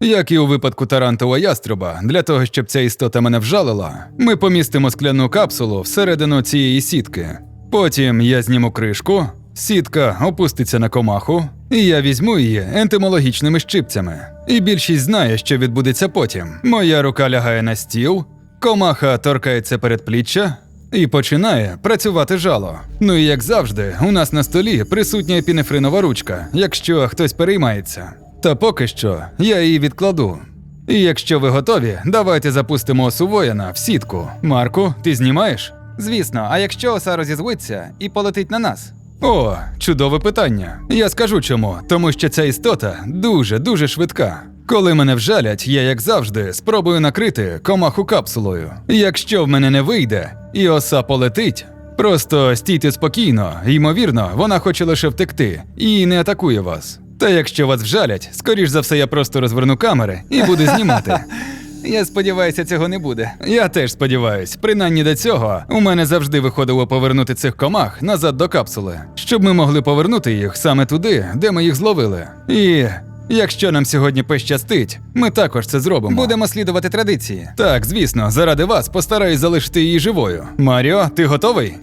Як і у випадку тарантова яструба, для того, щоб ця істота мене вжалила, ми помістимо скляну капсулу всередину цієї сітки. Потім я зніму кришку, сітка опуститься на комаху, і я візьму її ентомологічними щипцями. І більшість знає, що відбудеться потім. Моя рука лягає на стіл, комаха торкається передпліччя, і починає працювати жало. Ну і як завжди, у нас на столі присутня епінефринова ручка, якщо хтось переймається. Та поки що я її відкладу. І якщо ви готові, давайте запустимо осу воїна в сітку. Марку, ти знімаєш? Звісно, а якщо оса розізлиться і полетить на нас? О, чудове питання. Я скажу чому, тому що ця істота дуже дуже швидка. Коли мене вжалять, я, як завжди, спробую накрити комаху капсулою. Якщо в мене не вийде і оса полетить, просто стійте спокійно, ймовірно, вона хоче лише втекти і не атакує вас. Та якщо вас вжалять, скоріш за все я просто розверну камери і буду знімати. Я сподіваюся, цього не буде. Я теж сподіваюсь, принаймні до цього у мене завжди виходило повернути цих комах назад до капсули, щоб ми могли повернути їх саме туди, де ми їх зловили. І якщо нам сьогодні пощастить, ми також це зробимо. Будемо слідувати традиції. Так, звісно, заради вас постараюсь залишити її живою. Маріо, ти готовий?